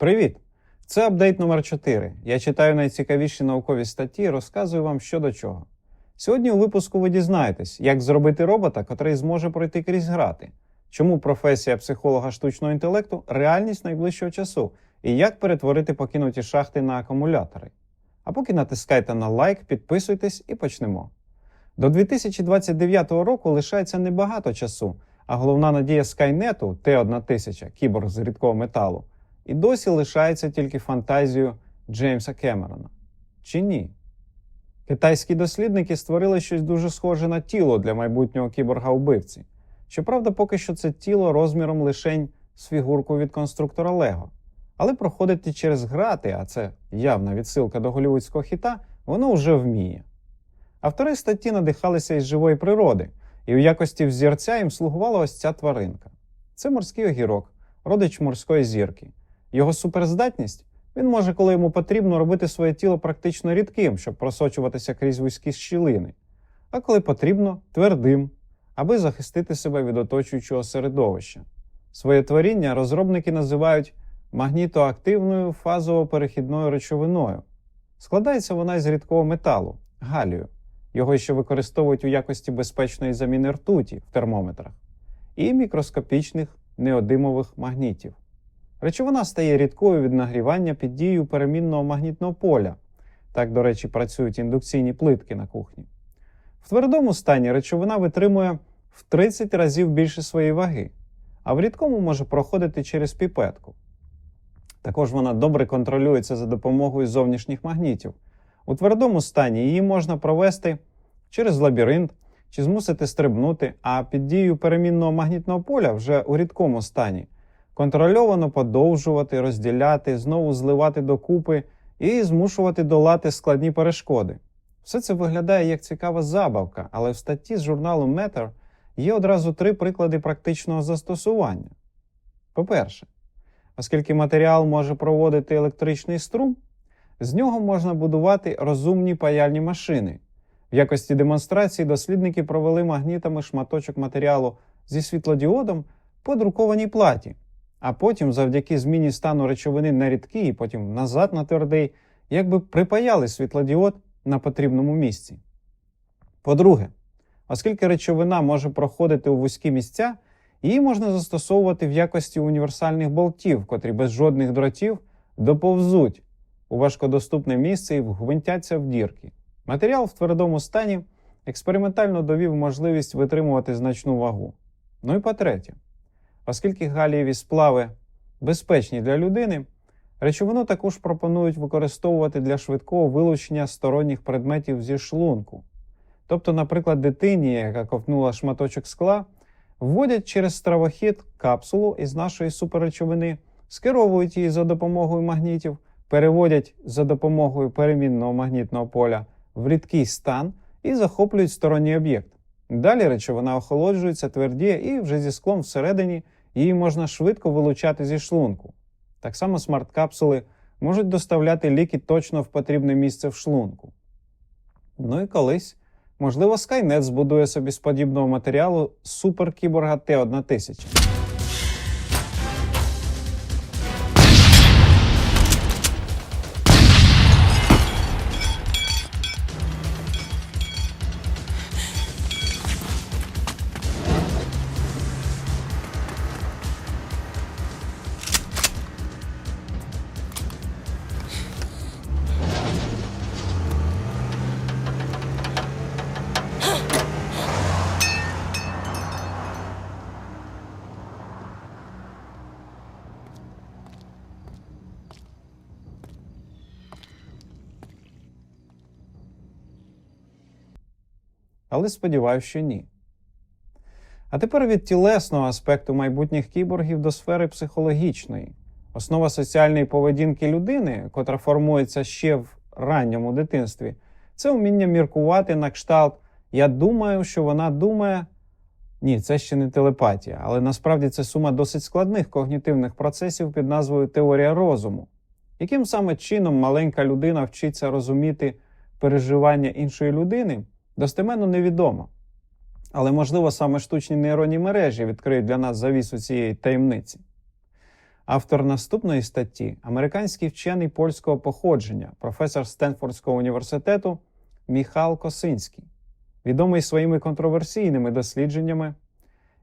Привіт! Це апдейт номер 4 Я читаю найцікавіші наукові статті і розказую вам що до чого. Сьогодні у випуску ви дізнаєтесь, як зробити робота, котрий зможе пройти крізь грати, чому професія психолога штучного інтелекту реальність найближчого часу, і як перетворити покинуті шахти на акумулятори. А поки натискайте на лайк, підписуйтесь і почнемо. До 2029 року лишається небагато часу, а головна надія Скайнету Т-1000 кіборг з рідкого металу і досі лишається тільки фантазією Джеймса Кемерона. Чи ні? Китайські дослідники створили щось дуже схоже на тіло для майбутнього кіборга-убивці. Щоправда, поки що це тіло розміром лишень з фігурку від конструктора Лего. Але проходити через грати, а це явна відсилка до голівудського хіта, воно вже вміє. Автори статті надихалися із живої природи, і в якості взірця їм слугувала ось ця тваринка. Це морський огірок, родич морської зірки. Його суперздатність він може, коли йому потрібно, робити своє тіло практично рідким, щоб просочуватися крізь вузькі щілини, а коли потрібно твердим, аби захистити себе від оточуючого середовища. Своє творіння розробники називають магнітоактивною фазово-перехідною речовиною. Складається вона з рідкого металу галію. Його ще використовують у якості безпечної заміни ртуті в термометрах, і мікроскопічних неодимових магнітів. Речовина стає рідкою від нагрівання під дією перемінного магнітного поля. Так, до речі, працюють індукційні плитки на кухні. В твердому стані речовина витримує в 30 разів більше своєї ваги, а в рідкому може проходити через піпетку. Також вона добре контролюється за допомогою зовнішніх магнітів. У твердому стані її можна провести через лабіринт чи змусити стрибнути, а під дією перемінного магнітного поля вже у рідкому стані контрольовано подовжувати, розділяти, знову зливати докупи і змушувати долати складні перешкоди. Все це виглядає як цікава забавка, але в статті з журналу Matter є одразу три приклади практичного застосування. По-перше, оскільки матеріал може проводити електричний струм, з нього можна будувати розумні паяльні машини. В якості демонстрації дослідники провели магнітами шматочок матеріалу зі світлодіодом по друкованій платі, а потім, завдяки зміні стану речовини на рідкий і потім назад на твердий, якби припаяли світлодіод на потрібному місці. По-друге, оскільки речовина може проходити у вузькі місця, її можна застосовувати в якості універсальних болтів, котрі без жодних дротів доповзуть у важкодоступне місце і вгвинтяться в дірки. Матеріал в твердому стані експериментально довів можливість витримувати значну вагу. Ну і по-третє, оскільки галієві сплави безпечні для людини, речовину також пропонують використовувати для швидкого вилучення сторонніх предметів зі шлунку. Тобто, наприклад, дитині, яка ковтнула шматочок скла, вводять через стравохід капсулу із нашої суперречовини, скеровують її за допомогою магнітів, переводять за допомогою перемінного магнітного поля в рідкий стан і захоплюють сторонній об'єкт. Далі речовина охолоджується, твердіє, і вже зі склом всередині її можна швидко вилучати зі шлунку. Так само смарт-капсули можуть доставляти ліки точно в потрібне місце в шлунку. Ну і колись, можливо, Skynet збудує собі з подібного матеріалу суперкіборга Т-1000. Але сподіваюся, що ні. А тепер від тілесного аспекту майбутніх кіборгів до сфери психологічної. Основа соціальної поведінки людини, котра формується ще в ранньому дитинстві, це вміння міркувати на кшталт Я думаю, що вона думає. Ні, це ще не телепатія, але насправді це сума досить складних когнітивних процесів під назвою теорія розуму. Яким саме чином маленька людина вчиться розуміти переживання іншої людини, достеменно невідомо. Але, можливо, саме штучні нейронні мережі відкриють для нас завісу цієї таємниці. Автор наступної статті американський вчений польського походження, професор Стенфордського університету Міхал Косинський, відомий своїми контроверсійними дослідженнями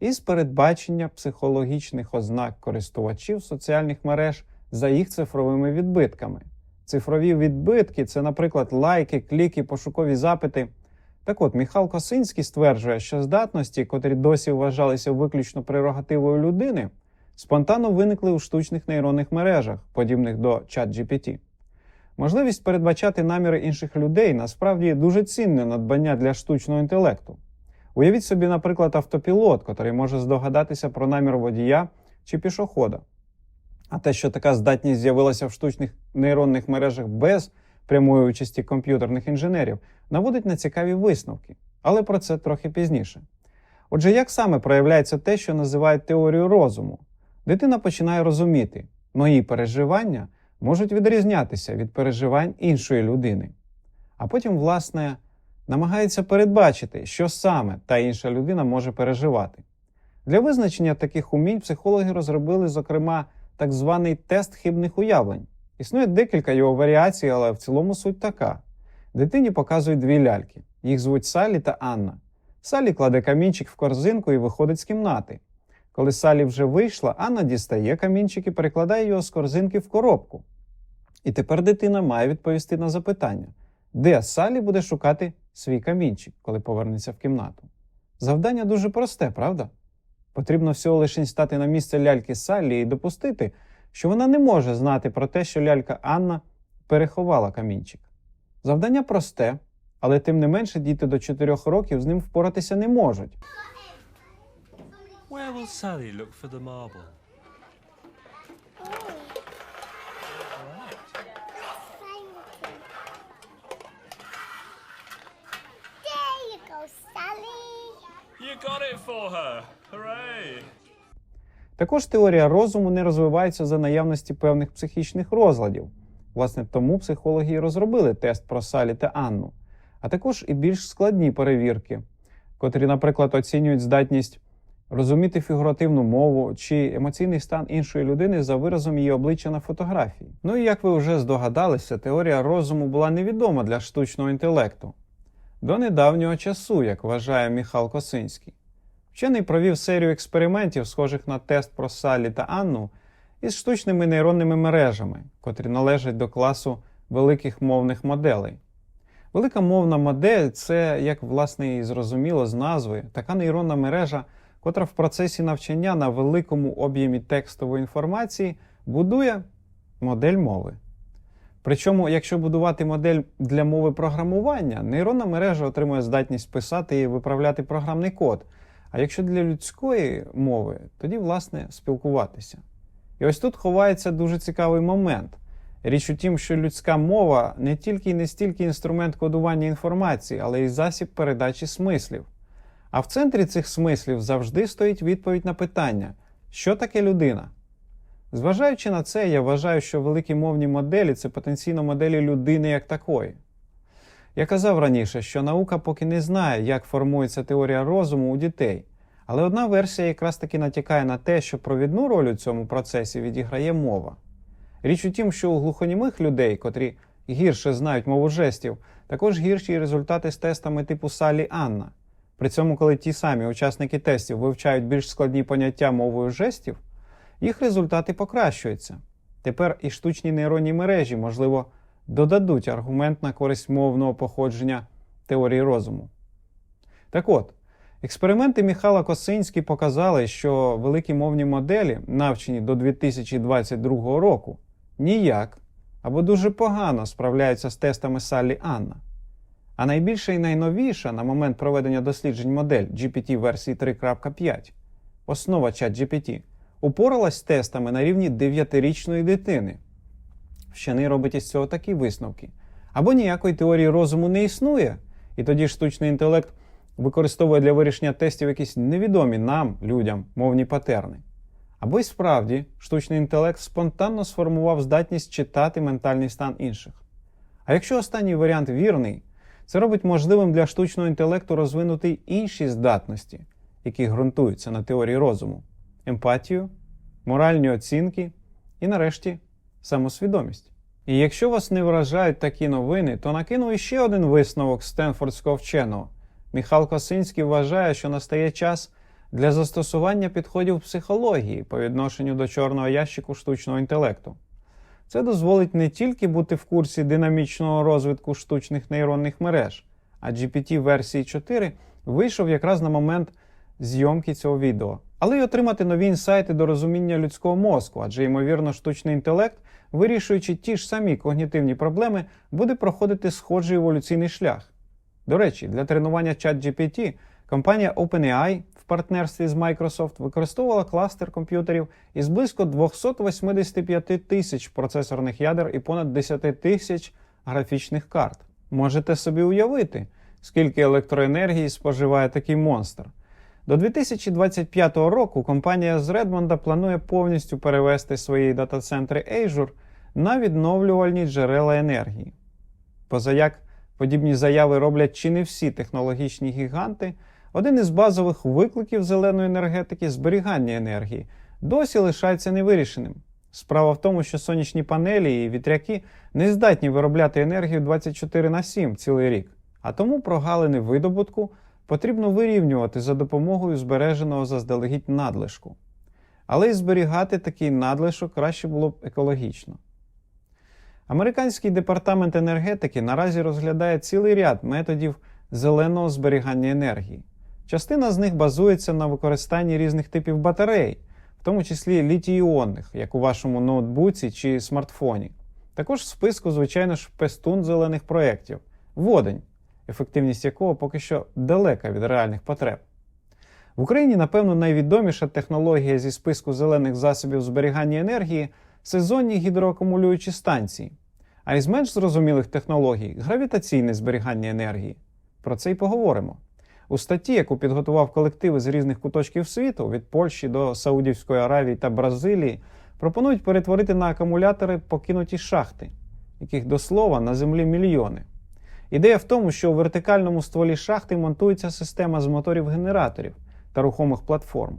із передбачення психологічних ознак користувачів соціальних мереж за їх цифровими відбитками. Цифрові відбитки це, наприклад, лайки, кліки, пошукові запити. Так от, Міхал Косинський стверджує, що здатності, котрі досі вважалися виключно прерогативою людини, спонтанно виникли у штучних нейронних мережах, подібних до ChatGPT. Можливість передбачати наміри інших людей насправді дуже цінне надбання для штучного інтелекту. Уявіть собі, наприклад, автопілот, котрий може здогадатися про намір водія чи пішохода. А те, що така здатність з'явилася в штучних нейронних мережах без прямої участі комп'ютерних інженерів, наводить на цікаві висновки. Але про це трохи пізніше. Отже, як саме проявляється те, що називають теорією розуму? Дитина починає розуміти, мої переживання можуть відрізнятися від переживань іншої людини. А потім, власне, намагається передбачити, що саме та інша людина може переживати. Для визначення таких умінь психологи розробили, зокрема, так званий тест хибних уявлень. Існує декілька його варіацій, але в цілому суть така: дитині показують дві ляльки. Їх звуть Салі та Анна. Салі кладе камінчик в корзинку і виходить з кімнати. Коли Салі вже вийшла, Анна дістає камінчик і перекладає його з корзинки в коробку. І тепер дитина має відповісти на запитання, де Салі буде шукати свій камінчик, коли повернеться в кімнату. Завдання дуже просте, правда? Потрібно всього лише стати на місце ляльки Саллі і допустити, що вона не може знати про те, що лялька Анна переховала камінчик. Завдання просте, але тим не менше діти до 4 років з ним впоратися не можуть. Where will Sally look for the marble? There you go, Sally. You got it for her! Hooray! Також теорія розуму не розвивається за наявності певних психічних розладів. Власне, тому психологи і розробили тест про Салі та Анну, а також і більш складні перевірки, котрі, наприклад, оцінюють здатність розуміти фігуративну мову чи емоційний стан іншої людини за виразом її обличчя на фотографії. Ну і як ви вже здогадалися, теорія розуму була невідома для штучного інтелекту до недавнього часу, як вважає Міхал Косинський. Вчений провів серію експериментів, схожих на тест про Саллі та Анну, із штучними нейронними мережами, котрі належать до класу великих мовних моделей. Велика мовна модель це, як власне і зрозуміло з назви, така нейронна мережа, котра в процесі навчання на великому об'ємі текстової інформації будує модель мови. Причому, якщо будувати модель для мови програмування, нейронна мережа отримує здатність писати і виправляти програмний код. А якщо для людської мови, тоді, власне, спілкуватися. І ось тут ховається дуже цікавий момент. Річ у тім, що людська мова не тільки і не стільки інструмент кодування інформації, але й засіб передачі смислів. А в центрі цих смислів завжди стоїть відповідь на питання, що таке людина? Зважаючи на це, я вважаю, що великі мовні моделі це потенційно моделі людини як такої. Я казав раніше, що наука поки не знає, як формується теорія розуму у дітей, але одна версія якраз таки натякає на те, що провідну роль у цьому процесі відіграє мова. Річ у тім, що у глухонімих людей, котрі гірше знають мову жестів, також гірші результати з тестами типу Салі Анна. При цьому, коли ті самі учасники тестів вивчають більш складні поняття мовою жестів, їх результати покращуються. Тепер і штучні нейронні мережі, можливо, додадуть аргумент на користь мовного походження теорії розуму. Так от, експерименти Міхала Косинський показали, що великі мовні моделі, навчені до 2022 року, ніяк або дуже погано справляються з тестами Саллі Анна. А найбільша і найновіша на момент проведення досліджень модель GPT версії 3.5, основа ChatGPT, упоралась з тестами на рівні 9-річної дитини. Вчений робить із цього такі висновки. Або ніякої теорії розуму не існує, і тоді штучний інтелект використовує для вирішення тестів якісь невідомі нам, людям, мовні патерни. Або й справді штучний інтелект спонтанно сформував здатність читати ментальний стан інших. А якщо останній варіант вірний, це робить можливим для штучного інтелекту розвинути інші здатності, які ґрунтуються на теорії розуму: емпатію, моральні оцінки І нарешті самосвідомість. І якщо вас не вражають такі новини, то накину іще один висновок Стенфордського вченого. Міхал Косинський вважає, що настає час для застосування підходів психології по відношенню до чорного ящику штучного інтелекту. Це дозволить не тільки бути в курсі динамічного розвитку штучних нейронних мереж, а GPT версії 4 вийшов якраз на момент зйомки цього відео, але й отримати нові інсайти до розуміння людського мозку, адже, ймовірно, штучний інтелект, вирішуючи ті ж самі когнітивні проблеми, буде проходити схожий еволюційний шлях. До речі, для тренування ChatGPT компанія OpenAI в партнерстві з Microsoft використовувала кластер комп'ютерів із близько 285 тисяч процесорних ядер і понад 10 тисяч графічних карт. Можете собі уявити, скільки електроенергії споживає такий монстр. До 2025 року компанія з Редмонда планує повністю перевести свої дата-центри Azure на відновлювальні джерела енергії. Позаяк подібні заяви роблять чи не всі технологічні гіганти, один із базових викликів зеленої енергетики зберігання енергії досі лишається невирішеним. Справа в тому, що сонячні панелі і вітряки не здатні виробляти енергію 24 на 7 цілий рік, а тому прогалини видобутку потрібно вирівнювати за допомогою збереженого заздалегідь надлишку. Але й зберігати такий надлишок краще було б екологічно. Американський департамент енергетики наразі розглядає цілий ряд методів зеленого зберігання енергії. Частина з них базується на використанні різних типів батарей, в тому числі літій-іонних, як у вашому ноутбуці чи смартфоні. Також в списку, звичайно ж, пестун зелених проєктів водень, ефективність якого поки що далека від реальних потреб. В Україні, напевно, найвідоміша технологія зі списку зелених засобів зберігання енергії сезонні гідроакумулюючі станції, а із менш зрозумілих технологій гравітаційне зберігання енергії. Про це й поговоримо. У статті, яку підготував колектив із різних куточків світу, від Польщі до Саудівської Аравії та Бразилії, пропонують перетворити на акумулятори покинуті шахти, яких до слова на землі мільйони. Ідея в тому, що у вертикальному стволі шахти монтується система з моторів генераторів та рухомих платформ.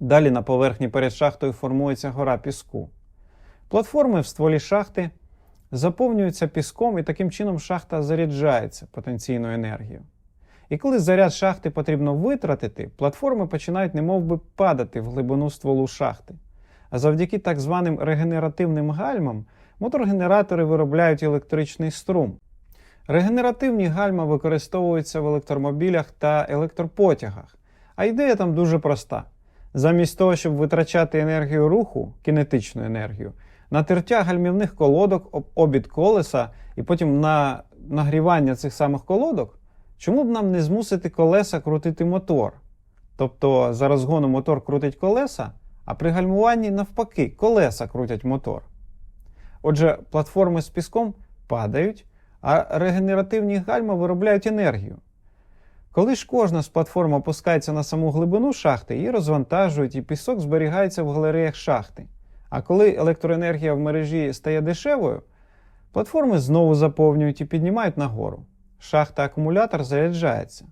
Далі на поверхні перед шахтою формується гора піску. Платформи в стволі шахти заповнюються піском, і таким чином шахта заряджається потенційною енергією. І коли заряд шахти потрібно витратити, платформи починають немовби падати в глибину стволу шахти. А завдяки так званим регенеративним гальмам мотор-генератори виробляють електричний струм. Регенеративні гальма використовуються в електромобілях та електропотягах, а ідея там дуже проста. Замість того, щоб витрачати енергію руху, кінетичну енергію, на тертя гальмівних колодок об обід колеса і потім на нагрівання цих самих колодок, чому б нам не змусити колеса крутити мотор? Тобто за розгону мотор крутить колеса, а при гальмуванні навпаки колеса крутять мотор. Отже, платформи з піском падають, а регенеративні гальма виробляють енергію. Коли ж кожна з платформ опускається на саму глибину шахти, її розвантажують, і пісок зберігається в галереях шахти. А коли електроенергія в мережі стає дешевою, платформи знову заповнюють і піднімають нагору. Шахта-акумулятор заряджається.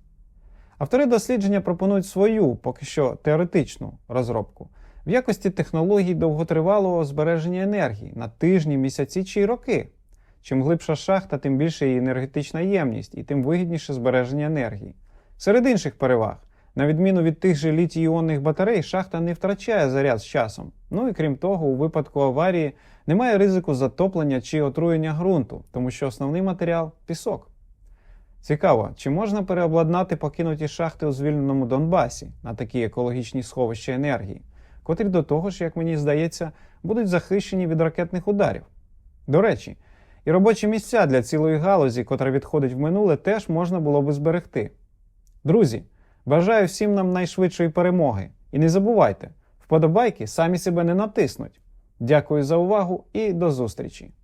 Автори дослідження пропонують свою, поки що теоретичну розробку в якості технологій довготривалого збереження енергії на тижні, місяці чи роки. Чим глибша шахта, тим більше її енергетична ємність і тим вигідніше збереження енергії. Серед інших переваг, на відміну від тих же літій-іонних батарей, шахта не втрачає заряд з часом. Ну і крім того, у випадку аварії немає ризику затоплення чи отруєння ґрунту, тому що основний матеріал пісок. Цікаво, чи можна переобладнати покинуті шахти у звільненому Донбасі на такі екологічні сховища енергії, котрі до того ж, як мені здається, будуть захищені від ракетних ударів. До речі, і робочі місця для цілої галузі, котра відходить в минуле, теж можна було би зберегти. Друзі, бажаю всім нам найшвидшої перемоги. І не забувайте, вподобайки самі себе не натиснуть. Дякую за увагу і до зустрічі!